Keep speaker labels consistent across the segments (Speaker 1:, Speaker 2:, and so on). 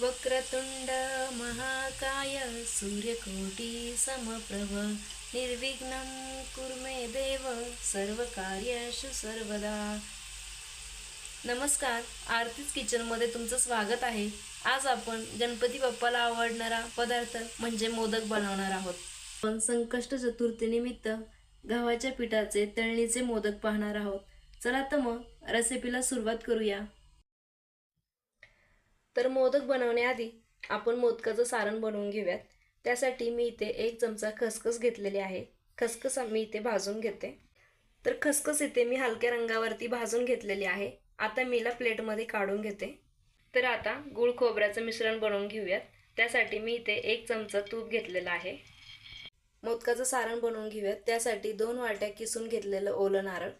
Speaker 1: वक्रतुंड महाकाय सूर्यकोटी समप्रभ निर्विघ्नं कुरु मे देव सर्वकार्येषु सर्वदा. नमस्कार आरतीच किचनमध्ये तुमचं स्वागत आहे. आज आपण गणपती बाप्पाला आवडणारा पदार्थ म्हणजे मोदक बनवणार आहोत. आपण संकष्ट चतुर्थीनिमित्त गव्हाच्या पिठाचे तळणीचे मोदक पाहणार आहोत. चला तर मग रेसिपीला सुरुवात करूया. तर मोदक बनवण्याआधी आपण मोदकाचं सारण बनवून घेऊयात. त्यासाठी मी इथे एक चमचा खसखस घेतलेली आहे. खसखस मी इथे भाजून घेते. तर खसखस इथे मी हलक्या रंगावरती भाजून घेतलेली आहे. आता मीला प्लेटमध्ये काढून घेते. तर आता गुळ खोबऱ्याचं मिश्रण बनवून घेऊयात. त्यासाठी मी इथे एक चमचा तूप घेतलेलं आहे. मोदकाचं सारण बनवून घेऊयात. त्यासाठी दोन वाट्या किसून घेतलेलं ओलं नारळ.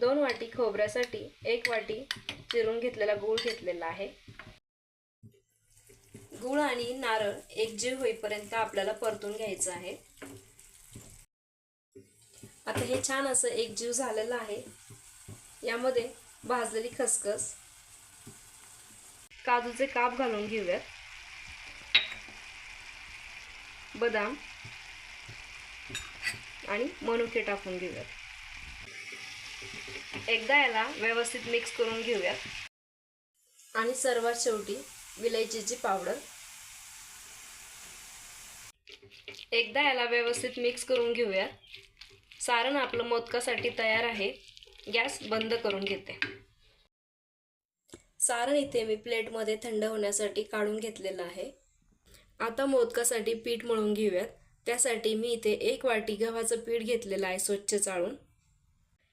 Speaker 1: दोन वाटी खोबऱ्यासाठी एक वाटी चिरून घेतलेला गूळ घेतलेला आहे. गूळ आणि नारळ एकजीव होईपर्यंत आपल्याला परतून घ्यायचं आहे. आता हे छान असं एकजीव झालेलं आहे. यामध्ये भाजलेली खसखस काजूचे काप घालून घेऊयात. बदाम आणि मनुके टाकून घेऊयात. एकदा याला व्यवस्थित मिक्स करून घेऊयात आणि सर्वात शेवटी विलायचीची पावडर एकदा याला व्यवस्थित मिक्स करून घेऊयात सारण आपलं मोदकासाठी तयार आहे. गॅस बंद करून घेते. सारण इथे मी प्लेटमध्ये थंड होण्यासाठी काढून घेतलेलं आहे. आता मोदकासाठी पीठ मळून घेऊयात. त्यासाठी मी इथे एक वाटी गव्हाचं पीठ घेतलेलं आहे स्वच्छ चाळून.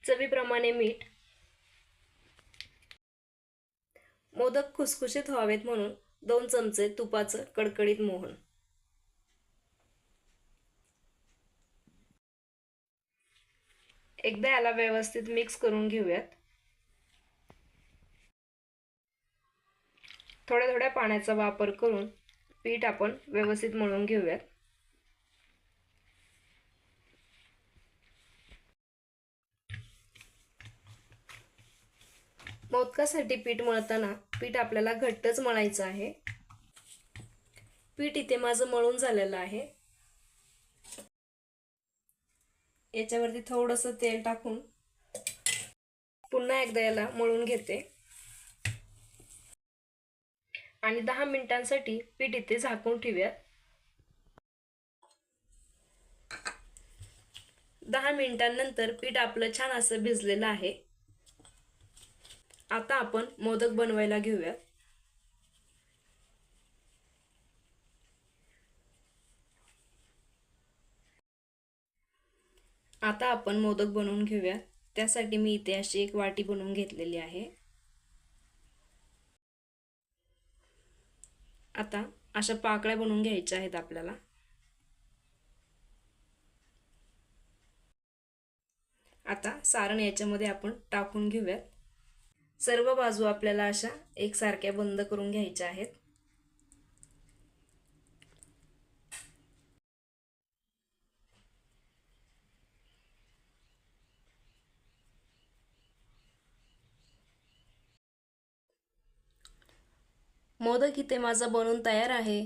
Speaker 1: चवीप्रमाणे मीठ. मोदक खुसखुशीत व्हावेत म्हणून दोन चमचे तुपाचं कडकडीत मोहन. एकदा याला व्यवस्थित मिक्स करून घेऊयात. थोड्या थोड्या पाण्याचा वापर करून पीठ आपण व्यवस्थित मळून घेऊयात. मोदकासाठी पीठ मळताना पीठ आपल्याला घट्टच मळायचं आहे. पीठ इथे माझं मळून झालेलं आहे. याच्यावरती थोडंसं तेल टाकून पुन्हा एकदा याला मळून घेते. आणि दहा मिनिटांसाठी पीठ इथे झाकून ठेवूयात. दहा मिनिटांनंतर पीठ आपलं छान असं भिजलेलं आहे. आता आपण मोदक बनवायला घेऊयात. आता आपण मोदक बनवून घेऊया त्यासाठी मी इथे अशी एक वाटी बनवून घेतलेली आहे. आता अशा पाकळ्या बनवून घ्यायच्या आहेत आपल्याला. आता सारण याच्यामध्ये आपण टाकून घेऊयात. सर्व बाजू आपल्याला अशा एकसारख्या बंद करून घ्यायच्या आहेत. मोदक इथे माझा बनवून तयार आहे.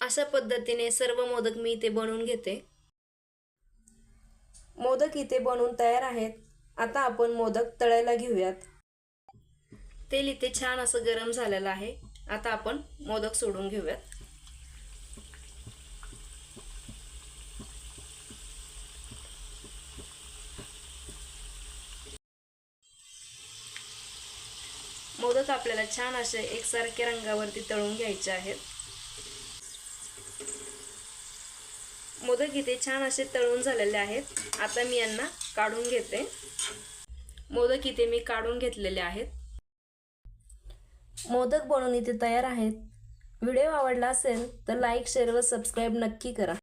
Speaker 1: अशा पद्धतीने सर्व मोदक मी इथे बनवून घेते. मोदक इथे बनवून तयार आहेत. आता आपण मोदक तळायला घेऊयात. तेल इथे छान असं गरम झालेलं आहे. आता आपण मोदक सोडून घेऊयात. मोदक आपल्याला छान असे एकसारख्या रंगावरती तळून घ्यायचे आहेत. मोदक इथे छान असे तळून झालेले आहेत. आता मी यांना काढून घेते. मोदक इथे मी काढून घेतलेले आहेत. मोदक बनवून इथे तयार आहेत. व्हिडिओ आवडला असेल तर लाईक शेअर व सबस्क्राईब नक्की करा.